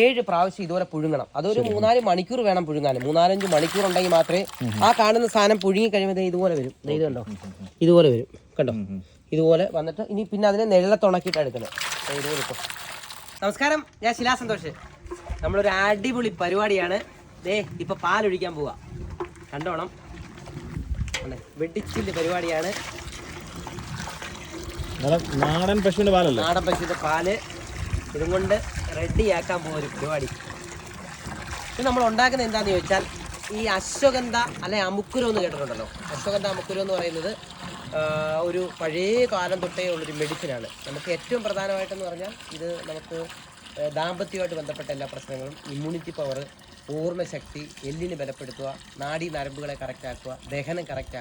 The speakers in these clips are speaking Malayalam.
ഏഴ് പ്രാവശ്യം ഇതുവരെ പുഴുങ്ങണം. അതൊരു മൂന്നാൽ മണിക്കൂർ വേണം പുഴുങ്ങാൻ മൂന്നാലഞ്ച് മണിക്കൂർ ഉണ്ടെങ്കിൽ മാത്രമേ ആ കാണുന്ന സാധനം പുഴുങ്ങി കഴിയുമ്പോൾ ഇതുപോലെ വരും. ഇത് കണ്ടോ ഇതുപോലെ വരും. കണ്ടോ? ഇതുപോലെ വന്നിട്ട് ഇനി പിന്നെ അതിനെ നെല്ലത്തുണക്കിയിട്ട് എടുക്കണം. ദേ ഇതുപോലെ ഇപ്പോൾ നമസ്കാരം. ഞാൻ ശിലാ സന്തോഷ്. നമ്മളൊരു അടിപൊളി പരിപാടിയാണ്. ദേ ഇപ്പൊ പാലൊഴിക്കാൻ പോവാ. കണ്ടോണം? കണ്ടേ, വെടിച്ചിൽ പരിപാടിയാണ്. നാടൻ പശുവിന്റെ പാലല്ലേ? നാടൻ പശുവിന്റെ പാൽ. ഇതും കൊണ്ട് റെഡിയാക്കാൻ പോകുന്ന പരിപാടി. ഇത് നമ്മൾ ഉണ്ടാക്കുന്നത് എന്താന്ന് ചോദിച്ചാൽ ഈ അശ്വഗന്ധ അല്ലെ അമുക്കുരം എന്ന് കേട്ടിട്ടുണ്ടല്ലോ. അശ്വഗന്ധ അമുക്കുരം എന്ന് പറയുന്നത് ഒരു പഴയ കാലം തൊട്ടേ ഉള്ളൊരു മെഡിസിനാണ് നമുക്ക് ഏറ്റവും പ്രധാനമായിട്ടെന്ന് പറഞ്ഞാൽ ഇത് നമുക്ക് ദാമ്പത്യമായിട്ട് ബന്ധപ്പെട്ട എല്ലാ പ്രശ്നങ്ങളും ഇമ്മ്യൂണിറ്റി പവർ ഓർമ്മശക്തി എല്ലിന് ബലപ്പെടുത്തുക നാഡീ നരമ്പുകളെ കറക്റ്റാക്കുക ദഹനം കറക്റ്റ്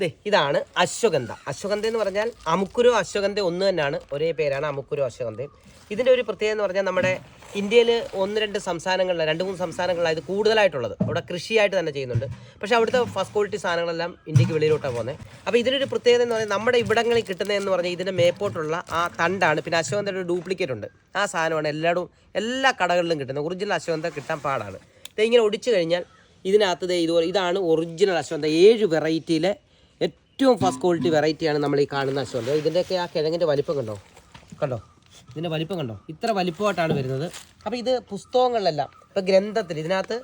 ദേ ഇതാണ് അശ്വഗന്ധ. അശ്വഗന്ധ എന്ന് പറഞ്ഞാൽ അമുക്കുരോ അശ്വഗന്ധ ഒന്ന് തന്നെയാണ്. ഒരേ പേരാണ് അമുക്കുരോ അശ്വഗന്ധ. ഇതിന്റെ ഒരു പ്രത്യേകത എന്ന് പറഞ്ഞാൽ നമ്മുടെ ഇന്ത്യയിൽ ഒന്ന് രണ്ട് സംസ്ഥാനങ്ങളിൽ രണ്ട് മൂന്ന് സംസ്ഥാനങ്ങളിലാണ് ഇത് കൂടുതലായിട്ടുള്ളത്. അവിടെ കൃഷിയായിട്ട് തന്നെ ചെയ്യുന്നുണ്ട്. പക്ഷേ അവിടുത്തെ ഫസ്റ്റ് ക്വാളിറ്റി സാധനങ്ങളെല്ലാം ഇന്ത്യയ്ക്ക് വെളിയിലോട്ടാണ് പോകുന്നത് അപ്പോൾ ഇതിനൊരു പ്രത്യേകത എന്ന് പറഞ്ഞാൽ നമ്മുടെ ഇവിടങ്ങളിൽ കിട്ടുന്നതെന്ന് പറഞ്ഞാൽ ഇതിന്റെ മേപ്പോട്ടുള്ള ആ തണ്ടാണ്. പിന്നെ അശ്വഗന്ധയുടെ ഒരു ഡ്യൂപ്ലിക്കേറ്റ് ഉണ്ട്. ആ സാധനമാണ് എല്ലായിടും എല്ലാ കടകളിലും കിട്ടുന്നത്. ഒറിജിനൽ അശ്വഗന്ധ കിട്ടാൻ പാടാണ്. ഇത് ഇങ്ങനെ ഒടിച്ചു കഴിഞ്ഞാൽ ഇതിനകത്ത് ഇതുപോലെ ഇതാണ് ഒറിജിനൽ അശ്വഗന്ധ. ഏഴ് വെറൈറ്റിയിലെ ഏറ്റവും ഫസ്റ്റ് ക്വാളിറ്റി വെറൈറ്റിയാണ് നമ്മൾ ഈ കാണുന്ന അശ്വഗന്ധ ഇതിന്റെയൊക്കെ ആ കിഴങ്ങിന്റെ വലിപ്പം കണ്ടോ? കണ്ടോ? ഇതിന്റെ വലിപ്പം കണ്ടോ? ഇത്ര വലിപ്പമായിട്ടാണ് വരുന്നത്. അപ്പോൾ ഇത് പുസ്തകങ്ങളിലെല്ലാം ഇപ്പോൾ ഗ്രന്ഥത്തിൽ ഇതിനകത്ത്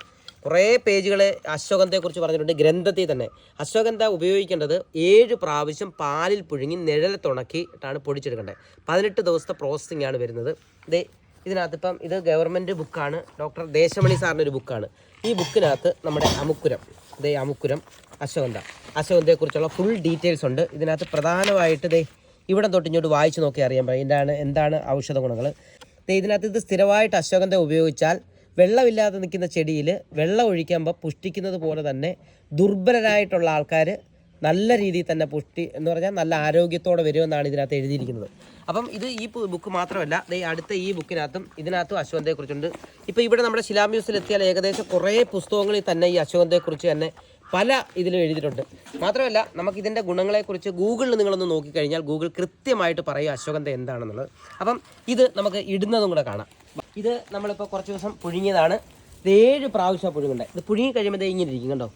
കുറേ പേജുകൾ അശ്വഗന്ധയെക്കുറിച്ച് പറഞ്ഞിട്ടുണ്ട്. ഗ്രന്ഥത്തിൽ തന്നെ അശ്വഗന്ധ ഉപയോഗിക്കേണ്ടത് ഏഴ് പ്രാവശ്യം പാലിൽ പുഴുങ്ങി നിഴലത്തുണക്കിയിട്ടാണ് പൊടിച്ചെടുക്കേണ്ടത്. പതിനെട്ട് ദിവസത്തെ പ്രോസസ്സിംഗ് ആണ് വരുന്നത്. ഇത് ഇതിനകത്ത് ഇപ്പം ഇത് ഗവൺമെന്റ് ബുക്കാണ് ഡോക്ടർ ദേശമണി സാറിന്റെ ഒരു ബുക്കാണ് ഈ ബുക്കിനകത്ത് നമ്മുടെ അമുക്കുരം. ദേ അമുക്കുരം അശ്വഗന്ധ. അശ്വഗന്ധയെക്കുറിച്ചുള്ള ഫുൾ ഡീറ്റെയിൽസ് ഉണ്ട്. ഇതിനകത്ത് പ്രധാനമായിട്ട് ദേ ഇവിടെ തൊട്ട് ഇങ്ങോട്ട് വായിച്ച് നോക്കി അറിയാൻ പറ്റും എന്താണ് എന്താണ് ഔഷധ ഗുണങ്ങൾ ഇതിനകത്ത് ഇത് സ്ഥിരമായിട്ട് അശ്വഗന്ധ ഉപയോഗിച്ചാൽ വെള്ളമില്ലാതെ നിൽക്കുന്ന ചെടിയിൽ വെള്ളം ഒഴിക്കുമ്പോൾ പുഷ്ടിക്കുന്നത് പോലെ തന്നെ ദുർബലരായിട്ടുള്ള ആൾക്കാർ നല്ല രീതിയിൽ തന്നെ പുഷ്ടി എന്ന് പറഞ്ഞാൽ നല്ല ആരോഗ്യത്തോടെ വരുമെന്നാണ് ഇതിനകത്ത് എഴുതിയിരിക്കുന്നത്. അപ്പം ഇത് ഈ ബുക്ക് മാത്രമല്ല അടുത്ത ഈ ബുക്കിനകത്തും ഇതിനകത്തും അശ്വന്തയെക്കുറിച്ചുണ്ട് ഇപ്പോൾ ഇവിടെ നമ്മുടെ ശിലാമ്യൂസിൽ എത്തിയാൽ ഏകദേശം കുറേ പുസ്തകങ്ങളിൽ തന്നെ ഈ അശ്വന്തയെക്കുറിച്ച് തന്നെ പല ഇതിലും എഴുതിയിട്ടുണ്ട്. മാത്രമല്ല നമുക്ക് ഇതിന്റെ ഗുണങ്ങളെക്കുറിച്ച് ഗൂഗിളിൽ നിങ്ങളൊന്ന് നോക്കിക്കഴിഞ്ഞാൽ ഗൂഗിൾ കൃത്യമായിട്ട് പറയും അശ്വഗന്ധ എന്താണെന്നുള്ളത്. അപ്പം ഇത് നമുക്ക് ഇടുന്നതും കൂടെ കാണാം. ഇത് നമ്മളിപ്പോൾ കുറച്ച് ദിവസം പുഴുങ്ങിയതാണ്. ഏഴ് പ്രാവശ്യം പുഴുങ്ങണ്ടേ ഇത് പുഴുങ്ങി കഴിയുമ്പോൾ ഇങ്ങനെ ഇരിക്കും കണ്ടോ?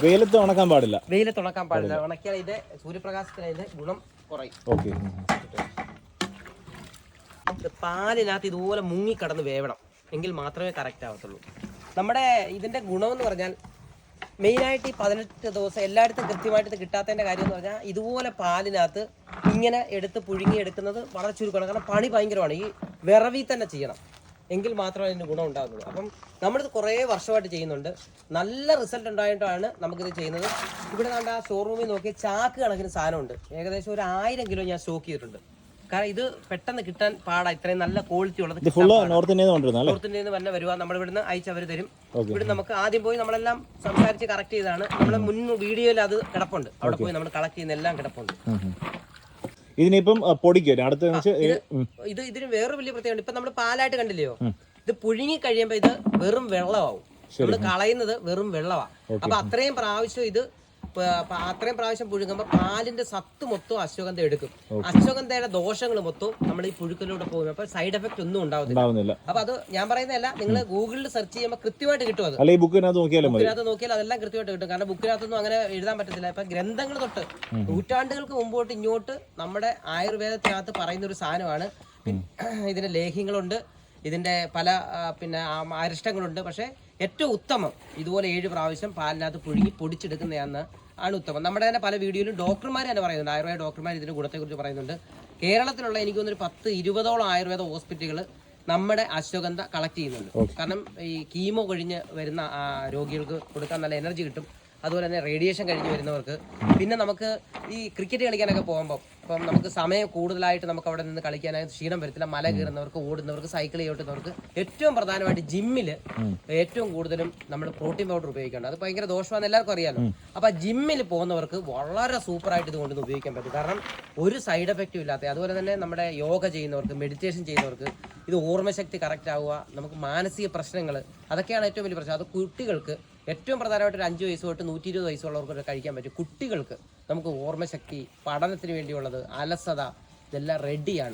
വെയിലത്ത് ഉണക്കാൻ പാടില്ല. വെയിലത്ത് ഉണക്കാൻ പാടില്ല. ഉണക്കിയാൽ ഇത് സൂര്യപ്രകാശത്തിന് ഇതിന്റെ ഗുണം കുറയും. ഓക്കെ. പാലിനകത്ത് ഇതുപോലെ മുങ്ങിക്കടന്ന് വേവണം. എങ്കിൽ മാത്രമേ കറക്റ്റ് ആവത്തുള്ളൂ. നമ്മുടെ ഇതിന്റെ ഗുണമെന്ന് പറഞ്ഞാൽ മെയിനായിട്ട് ഈ പതിനെട്ട് ദിവസം എല്ലായിടത്തും കൃത്യമായിട്ട് കിട്ടാത്തതിന്റെ കാര്യം എന്ന് പറഞ്ഞാൽ ഇതുപോലെ പാലിനകത്ത് ഇങ്ങനെ എടുത്ത് പുഴുങ്ങി എടുക്കുന്നത് വളരെ ചുരുക്കമാണ്. കാരണം പണി ഭയങ്കരമാണ്. ഈ വിറവിൽ തന്നെ ചെയ്യണം. എങ്കിൽ മാത്രമേ അതിന് ഗുണം ഉണ്ടാകുന്നുള്ളൂ അപ്പം നമ്മളിത് കുറേ വർഷമായിട്ട് ചെയ്യുന്നുണ്ട്. നല്ല റിസൾട്ട് ഉണ്ടായിട്ടാണ് നമുക്കിത് ചെയ്യുന്നത്. ഇവിടെ നമ്മുടെ ആ ഷോറൂമിൽ നോക്കി ചാക്ക് കണക്കിന് സാധനമുണ്ട്. ഏകദേശം ഒരു ആയിരം കിലോ ഞാൻ സ്റ്റോക്ക് ചെയ്തിട്ടുണ്ട്. കാരണം ഇത് പെട്ടെന്ന് കിട്ടാൻ പാടാ. ഇത്രയും നല്ല ക്വാളിറ്റി ഉള്ളത് നോർത്ത് ഇന്ത്യയിൽ നിന്ന് തന്നെ വരുക നമ്മൾ ഇവിടുന്ന് അയച്ച് അവർ തരും. ഇവിടെ നമുക്ക് ആദ്യം പോയി നമ്മളെല്ലാം സംസാരിച്ച് കറക്റ്റ് ചെയ്താണ്. നമ്മുടെ മുൻ വീഡിയോയിൽ അത് കിടപ്പുണ്ട്. അവിടെ പോയി നമ്മൾ കളക്ട് ചെയ്യുന്ന എല്ലാം കിടപ്പുണ്ട്. ഇതിനിപ്പം പൊടിക്കും. അടുത്ത ഇത് ഇതിന് വേറെ വലിയ പ്രത്യേകത ഇപ്പൊ നമ്മൾ പാലായിട്ട് കണ്ടില്ലയോ ഇത് പുഴുങ്ങി കഴിയുമ്പോ ഇത് വെറും വെള്ളമാവും. നമ്മൾ കളയുന്നത് വെറും വെള്ളമാണ് അപ്പൊ അത്രയും പ്രാവശ്യം ഇത് അത്രയും പ്രാവശ്യം പുഴുങ്ങുമ്പോൾ പാലിന്റെ സത്ത് മൊത്തം അശ്വഗന്ധ എടുക്കും. അശ്വഗന്ധയുടെ ദോഷങ്ങൾ മൊത്തം നമ്മൾ ഈ പുഴുക്കലിലൂടെ പോകും. അപ്പൊ സൈഡ് എഫക്റ്റ് ഒന്നും ഉണ്ടാവുന്നില്ല. അപ്പൊ അത് ഞാൻ പറയുന്നതല്ല നിങ്ങൾ ഗൂഗിളിൽ സെർച്ച് ചെയ്യുമ്പോൾ കൃത്യമായിട്ട് കിട്ടും അത്. ബുക്കിനകത്ത് നോക്കിയാലും മതി. ബുക്കിനകത്ത് നോക്കിയാൽ അതെല്ലാം കൃത്യമായിട്ട് കിട്ടും. കാരണം ബുക്കിനകത്തൊന്നും അങ്ങനെ എഴുതാൻ പറ്റത്തില്ല. ഇപ്പൊ ഗ്രന്ഥങ്ങൾ തൊട്ട് നൂറ്റാണ്ടുകൾക്ക് മുമ്പോട്ട് ഇങ്ങോട്ട് നമ്മുടെ ആയുർവേദത്തിനകത്ത് പറയുന്ന ഒരു സാധനമാണ് പിന്നെ ഇതിന്റെ ലേഹ്യങ്ങളുണ്ട്. ഇതിന്റെ പല പിന്നെ അരിഷ്ടങ്ങളുണ്ട്. പക്ഷേ ഏറ്റവും ഉത്തമം ഇതുപോലെ ഏഴ് പ്രാവശ്യം പാലിനകത്ത് പുഴുങ്ങി പൊടിച്ചെടുക്കുന്നതാണ് ആണ് ഉത്തമം. നമ്മുടെ തന്നെ പല വീഡിയോയിലും ഡോക്ടർമാർ തന്നെ പറയുന്നുണ്ട്. ആയുർവേദ ഡോക്ടർമാർ ഇതിന്റെ ഗുണത്തെക്കുറിച്ച് പറയുന്നുണ്ട്. കേരളത്തിലുള്ള എനിക്ക് തോന്നുന്നൊരു പത്ത് ഇരുപതോളം ആയുർവേദ ഹോസ്പിറ്റലുകൾ നമ്മുടെ അശ്വഗന്ധ കളക്ട് ചെയ്യുന്നുണ്ട്. കാരണം ഈ കീമോ കഴിഞ്ഞ് വരുന്ന രോഗികൾക്ക് കൊടുക്കാൻ നല്ല എനർജി കിട്ടും. അതുപോലെ തന്നെ റേഡിയേഷൻ കഴിഞ്ഞ് വരുന്നവർക്ക്. പിന്നെ നമുക്ക് ഈ ക്രിക്കറ്റ് കളിക്കാനൊക്കെ പോകുമ്പോൾ ഇപ്പം നമുക്ക് സമയം കൂടുതലായിട്ട് നമുക്ക് അവിടെ നിന്ന് കളിക്കാനായിട്ട് ക്ഷീണം വരത്തില്ല. മല കയറുന്നവർക്ക് ഓടുന്നവർക്ക് സൈക്കിൾ ചവിട്ടുന്നവർക്ക് ഏറ്റവും പ്രധാനമായിട്ട് ജിമ്മിൽ ഏറ്റവും കൂടുതലും നമ്മൾ പ്രോട്ടീൻ പൗഡർ ഉപയോഗിക്കേണ്ടത് അത് ഭയങ്കര ദോഷമാണെന്ന് എല്ലാവർക്കും അറിയാലോ. അപ്പം ജിമ്മിൽ പോകുന്നവർക്ക് വളരെ സൂപ്പറായിട്ട് ഇത് കൊണ്ടുവന്ന് ഉപയോഗിക്കാൻ പറ്റും. കാരണം ഒരു സൈഡ് എഫക്റ്റും ഇല്ലാത്ത അതുപോലെ തന്നെ നമ്മുടെ യോഗ ചെയ്യുന്നവർക്ക് മെഡിറ്റേഷൻ ചെയ്യുന്നവർക്ക് ഇത് ഓർമ്മശക്തി കറക്റ്റ് ആവുക നമുക്ക് മാനസിക പ്രശ്നങ്ങൾ അതൊക്കെയാണ് ഏറ്റവും വലിയ പ്രശ്നം. അത് കുട്ടികൾക്ക് ഏറ്റവും പ്രധാനമായിട്ട് ഒരു അഞ്ച് വയസ്സ് തൊട്ട് നൂറ്റി ഇരുപത് വയസ്സുള്ളവർക്ക് കഴിക്കാൻ പറ്റും. കുട്ടികൾക്ക് നമുക്ക് ഓർമ്മശക്തി പഠനത്തിന് വേണ്ടിയുള്ളത് അലസത ഇതെല്ലാം റെഡിയാണ്